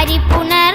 பறிப்புணர்